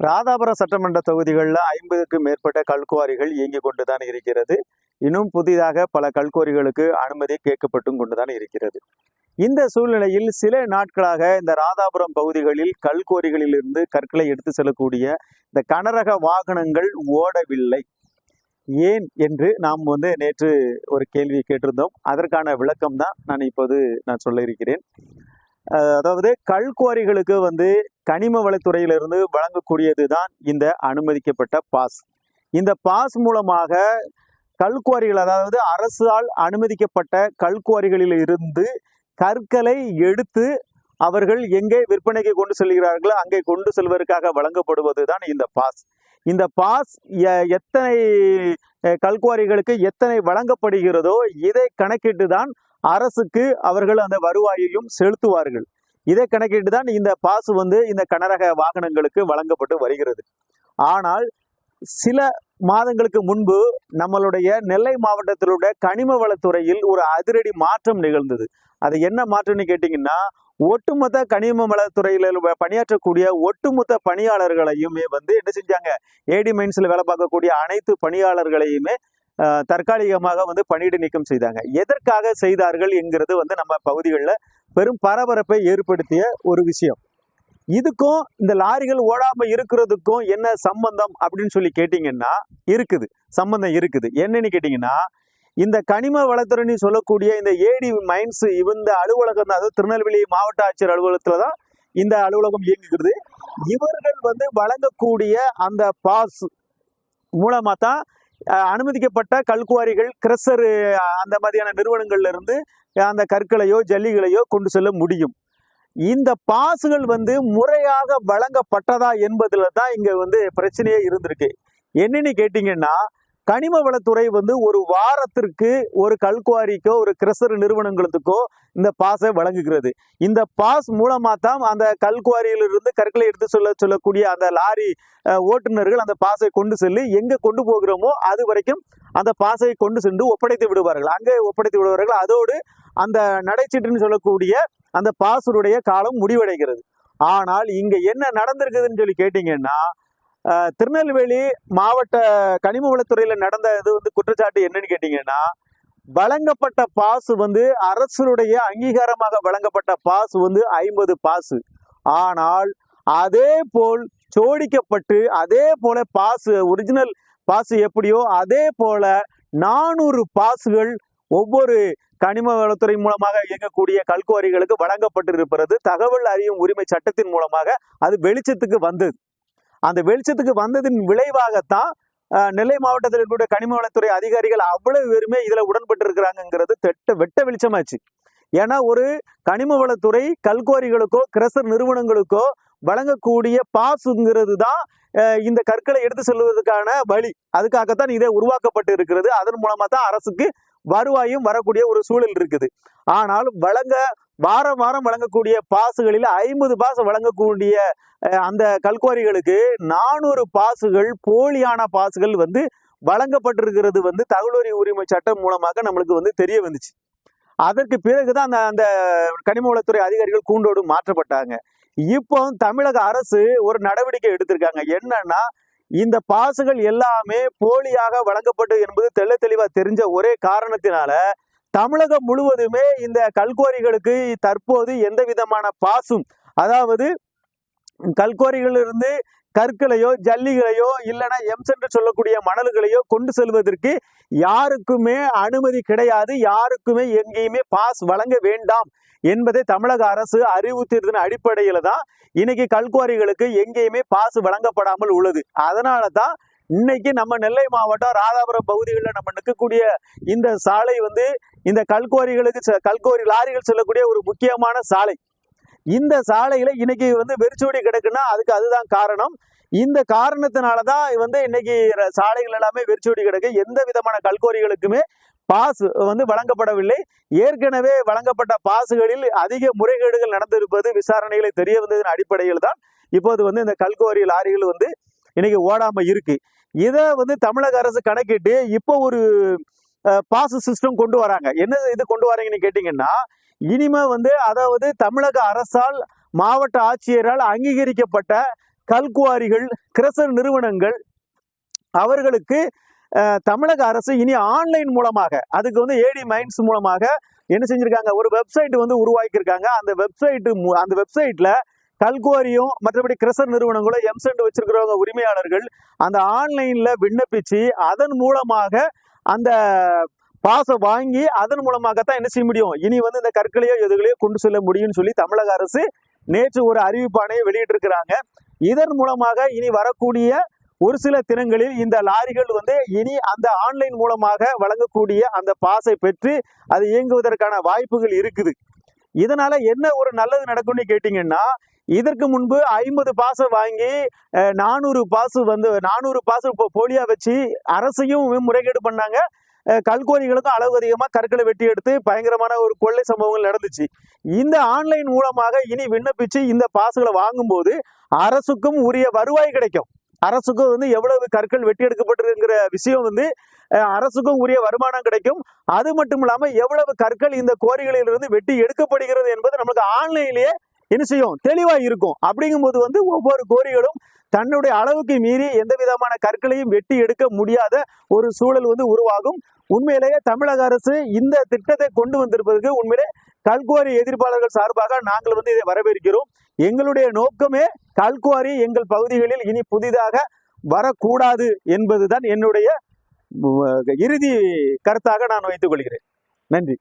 ராதாபுரம் சட்டமன்ற தொகுதிகளில் ஐம்பதுக்கும் மேற்பட்ட கல்குவாரிகள் இயங்கிக் கொண்டுதான் இருக்கிறது. இன்னும் புதிதாக பல கல்குவாரிகளுக்கு அனுமதி கேட்கப்பட்டும் கொண்டுதான் இருக்கிறது. இந்த சூழ்நிலையில் சில நாட்களாக இந்த ராதாபுரம் பகுதிகளில் கல்குவாரிகளிலிருந்து கற்களை எடுத்து செல்லக்கூடிய இந்த கனரக வாகனங்கள் ஓடவில்லை. ஏன் என்று நாம் வந்து நேற்று ஒரு கேள்வி கேட்டிருந்தோம். அதற்கான விளக்கம் தான் நான் இப்போது நான் சொல்ல இருக்கிறேன். அதாவது கல்குவாரிகளுக்கு வந்து கனிம வளத்துறையிலிருந்து வழங்கக்கூடியது தான் இந்த அனுமதிக்கப்பட்ட பாஸ். இந்த பாஸ் மூலமாக கல்குவாரிகள் அதாவது அரசால் அனுமதிக்கப்பட்ட கல்குவாரிகளில் இருந்து கற்களை எடுத்து அவர்கள் எங்கே விற்பனைக்கு கொண்டு செல்கிறார்களோ அங்கே கொண்டு செல்வதற்காக வழங்கப்படுவது தான் இந்த பாஸ். இந்த பாஸ் எத்தனை கல்குவாரிகளுக்கு எத்தனை வழங்கப்படுகிறதோ இதை கணக்கிட்டு தான் அரசுக்கு அவர்கள் அந்த வருவாயையும் செலுத்துவார்கள். இதை கணக்கிட்டு தான் இந்த பாஸ் வந்து இந்த கனரக வாகனங்களுக்கு வழங்கப்பட்டு வருகிறது. ஆனால் சில மாதங்களுக்கு முன்பு நம்மளுடைய நெல்லை மாவட்டத்திலுடைய கனிம வளத்துறையில் ஒரு அதிரடி மாற்றம் நிகழ்ந்தது. அது என்ன மாற்றம்னு கேட்டிங்கன்னா ஒட்டுமொத்த கனிம வளத்துறையில் பணியாற்றக்கூடிய ஒட்டுமொத்த பணியாளர்களையுமே வந்து என்ன செஞ்சாங்க? ஏடி மைன்ஸில் வேலை பார்க்கக்கூடிய அனைத்து பணியாளர்களையுமே தற்காலிகமாக வந்து பணியிட நீக்கம் செய்தாங்க. எதற்காக செய்தார்கள் என்கிறது வந்து நம்ம பகுதிகளில் பெரும் பரபரப்பை ஏற்படுத்திய ஒரு விஷயம். இதுக்கும் இந்த லாரிகள் ஓடாமல் இருக்கிறதுக்கும் என்ன சம்பந்தம் அப்படின்னு சொல்லி கேட்டிங்கன்னா இருக்குது. சம்பந்தம் இருக்குது. என்னன்னு கேட்டிங்கன்னா இந்த கனிம வளத்துறைன்னு சொல்லக்கூடிய இந்த ஏடி மைன்ஸ் இந்த அலுவலகம் தான். அதாவது திருநெல்வேலி மாவட்ட ஆட்சியர் அலுவலகத்தில் தான் இந்த அலுவலகம் இயங்குகிறது. இவர்கள் வந்து வழங்கக்கூடிய அந்த பாஸ் மூலமாக தான் அனுமதிக்கப்பட்ட கல்குவாரிகள் கிரஷர் அந்த மாதிரியான நிறுவனங்கள்ல இருந்து அந்த கற்களையோ ஜல்லிகளையோ கொண்டு செல்ல முடியும். இந்த பாசுகள் வந்து முறையாக வழங்கப்பட்டதா என்பதுல தான் இங்க வந்து பிரச்சனையே இருந்திருக்கு. என்னன்னு கேட்டீங்கன்னா கனிம வளத்துறை வந்து ஒரு வாரத்திற்கு ஒரு கல்குவாரிக்கோ ஒரு கிரசர் நிறுவனங்களுக்கோ இந்த பாஸை வழங்குகிறது. இந்த பாஸ் மூலமா தான் அந்த கல்குவாரியிலிருந்து கற்களை எடுத்து சொல்ல சொல்லக்கூடிய அந்த லாரி ஓட்டுநர்கள் அந்த பாஸை கொண்டு செல்லி எங்க கொண்டு போகிறோமோ அது வரைக்கும் அந்த பாஸை கொண்டு சென்று ஒப்படைத்து விடுவார்கள். அங்கே ஒப்படைத்து விடுவார்கள். அதோடு அந்த நடைச்சீட்டுன்னு சொல்லக்கூடிய அந்த பாசருடைய காலம் முடிவடைகிறது. ஆனால் இங்க என்ன நடந்திருக்குதுன்னு சொல்லி கேட்டீங்கன்னா திருநெல்வேலி மாவட்ட கனிம வளத்துறையில நடந்த இது வந்து குற்றச்சாட்டு என்னன்னு கேட்டீங்கன்னா வழங்கப்பட்ட பாஸ் வந்து அரசுடைய அங்கீகாரமாக வழங்கப்பட்ட பாஸ் வந்து ஐம்பது பாஸ் ஆனால் அதே போல் ஜோடிக்கப்பட்டு அதே போல பாஸ் ஒரிஜினல் பாஸ் எப்படியோ அதே போல நானூறு பாஸ்கள் ஒவ்வொரு கனிம வளத்துறை மூலமாக இயங்கக்கூடிய கல்குவாரிகளுக்கு வழங்கப்பட்டிருக்கிறது. தகவல் அறியும் உரிமை சட்டத்தின் மூலமாக அது வெளிச்சத்துக்கு வந்தது. அந்த வெளிச்சத்துக்கு வந்ததின் விளைவாகத்தான் நெல்லை மாவட்டத்தில் இருக்கக்கூடிய கனிம வளத்துறை அதிகாரிகள் அவ்வளவு பேருமே இதில் உடன்பட்டு இருக்கிறாங்கிறது தெட்ட வெட்ட வெளிச்சமாச்சு. ஏன்னா ஒரு கனிம வளத்துறை கல்குவாரிகளுக்கோ கிரசர் நிறுவனங்களுக்கோ வழங்கக்கூடிய பாசுங்கிறது தான் இந்த கற்களை எடுத்து செல்வதற்கான வழி. அதுக்காகத்தான் இதே உருவாக்கப்பட்டு இருக்கிறது. அதன் மூலமா தான் அரசுக்கு வருவாயும் வரக்கூடிய ஒரு சூழல் இருக்குது. ஆனால் வழங்க வாரம் வாரம் வழங்கக்கூடிய பாசுகளில் ஐம்பது பாஸ் வழங்கக்கூடிய அந்த கல்குவாரிகளுக்கு நானூறு பாசுகள் போலியான பாசுகள் வந்து வழங்கப்பட்டிருக்கிறது வந்து தகவல் உரிமை சட்டம் மூலமாக நம்மளுக்கு வந்து தெரிய வந்துச்சு. அதற்கு பிறகுதான் அந்த அந்த கனிம வளத்துறை அதிகாரிகள் கூண்டோடு மாற்றப்பட்டாங்க. இப்போ தமிழக அரசு ஒரு நடவடிக்கை எடுத்திருக்காங்க. என்னன்னா இந்த பாசுகள் எல்லாமே போலியாக வழங்கப்பட்டு என்பது தெள்ள தெளிவா தெரிஞ்ச ஒரே காரணத்தினால தமிழகம் முழுவதுமே இந்த கல்குவாரிகளுக்கு தற்போது எந்த விதமான பாசும்? அதாவது கல்குவாரிகளிலிருந்து கற்களையோ ஜல்லிகளையோ இல்லைன்னா எம்ஸ் என்று சொல்லக்கூடிய மணல்களையோ கொண்டு செல்வதற்கு யாருக்குமே அனுமதி கிடையாது. யாருக்குமே எங்கேயுமே பாஸ் வழங்க வேண்டாம் என்பதை தமிழக அரசு அறிவுறுத்தியதன் அடிப்படையில தான் இன்னைக்கு கல்குவாரிகளுக்கு எங்கேயுமே பாஸ் வழங்கப்படாமல் உள்ளது. அதனால தான் இன்னைக்கு நம்ம நெல்லை மாவட்டம் ராதாபுரம் பகுதிகளில் நம்ம நிற்கக்கூடிய இந்த சாலை வந்து இந்த கல்குவாரிகளுக்கு செ- கல்குவாரி லாரிகள் செல்லக்கூடிய ஒரு முக்கியமான சாலை. இந்த சாலையில இன்னைக்கு வந்து வெறிச்சோடி கிடக்குன்னா அதுக்கு அதுதான் காரணம். இந்த காரணத்தினால தான் வந்து இன்னைக்கு சாலைகள் எல்லாமே வெறிச்சோடி கிடக்கு. எந்த விதமான கல்கோரிகளுக்குமே பாஸ் வந்து வழங்கப்படவில்லை. ஏற்கனவே வழங்கப்பட்ட பாசுகளில் அதிக முறைகேடுகள் நடந்திருப்பது விசாரணைகளை தெரிய வந்ததன் அடிப்படையில் தான் இப்போது வந்து இந்த கல்கோரி லாரிகள் வந்து இன்னைக்கு ஓடாம இருக்கு. இதை வந்து தமிழக அரசு கணக்கிட்டு இப்போ ஒரு பாஸ் சிஸ்டம் கொண்டு வராங்க. என்ன இது கொண்டு வராங்கன்னு கேட்டிங்கன்னா இனிமே வந்து அதாவது தமிழக அரசால் மாவட்ட ஆட்சியரால் அங்கீகரிக்கப்பட்ட கல்குவாரிகள் கிரசர் நிறுவனங்கள் அவர்களுக்கு தமிழக அரசு இனி ஆன்லைன் மூலமாக அதுக்கு வந்து ஏடி மைன்ஸ் மூலமாக என்ன செஞ்சிருக்காங்க? ஒரு வெப்சைட் வந்து உருவாக்கியிருக்காங்க. அந்த வெப்சைட்டு அந்த வெப்சைட்டில் கல்குவாரியும் மற்றபடி கிரசர் நிறுவனங்களும் எம்சென்ட் வச்சிருக்கிறவங்க உரிமையாளர்கள் அந்த ஆன்லைன்ல விண்ணப்பிச்சு அதன் மூலமாக அந்த பாசை வாங்கி அதன் மூலமாகத்தான் என்ன செய்ய முடியும்? இனி வந்து இந்த கற்களையோ எதுகளையோ கொண்டு செல்ல முடியும்னு சொல்லி தமிழக அரசு நேற்று ஒரு அறிவிப்பாணையை வெளியிட்டிருக்கிறாங்க. இதன் மூலமாக இனி வரக்கூடிய ஒரு சில தினங்களில் இந்த லாரிகள் வந்து இனி அந்த ஆன்லைன் மூலமாக வழங்கக்கூடிய அந்த பாசை பெற்று அது இயங்குவதற்கான வாய்ப்புகள் இருக்குது. இதனால என்ன ஒரு நல்லது நடக்கும்னு கேட்டீங்கன்னா இதற்கு முன்பு ஐம்பது பாசை வாங்கி நானூறு பாசு வந்து நானூறு பாசு போ- போலியா வச்சு அரசையும் முறைகேடு பண்ணாங்க. கல்கோரிகளுக்கும் அளவு அதிகமாக கற்களை வெட்டி எடுத்து பயங்கரமான ஒரு கொள்ளை சம்பவங்கள் நடந்துச்சு. இந்த ஆன்லைன் மூலமாக இனி விண்ணப்பிச்சு இந்த பாசுகளை வாங்கும்போது அரசுக்கும் உரிய வருவாய் கிடைக்கும். அரசுக்கும் வந்து எவ்வளவு கற்கள் வெட்டி எடுக்கப்பட்டிருக்கிற விஷயம் வந்து அரசுக்கும் உரிய வருமானம் கிடைக்கும். அது மட்டும் இல்லாமல் எவ்வளவு கற்கள் இந்த கோரிகளிலிருந்து வெட்டி எடுக்கப்படுகிறது என்பது நமக்கு ஆன்லைன்லேயே என்ன செய்யும்? தெளிவா இருக்கும். அப்படிங்கும்போது வந்து ஒவ்வொரு கோரிகளும் தன்னுடைய அளவுக்கு மீறி எந்த விதமான கற்களையும் வெட்டி எடுக்க முடியாத ஒரு சூழல் வந்து உருவாகும். உண்மையிலேயே தமிழக அரசு இந்த திட்டத்தை கொண்டு வந்திருப்பதற்கு உண்மையிலே கல்குவாரி எதிர்ப்பாளர்கள் சார்பாக நாங்கள் வந்து இதை வரவேற்கிறோம். எங்களுடைய நோக்கமே கல்குவாரி எங்கள் பகுதிகளில் இனி புதிதாக வரக்கூடாது என்பதுதான் என்னுடைய இறுதி கருத்தாக நான் வைத்துக் கொள்கிறேன். நன்றி.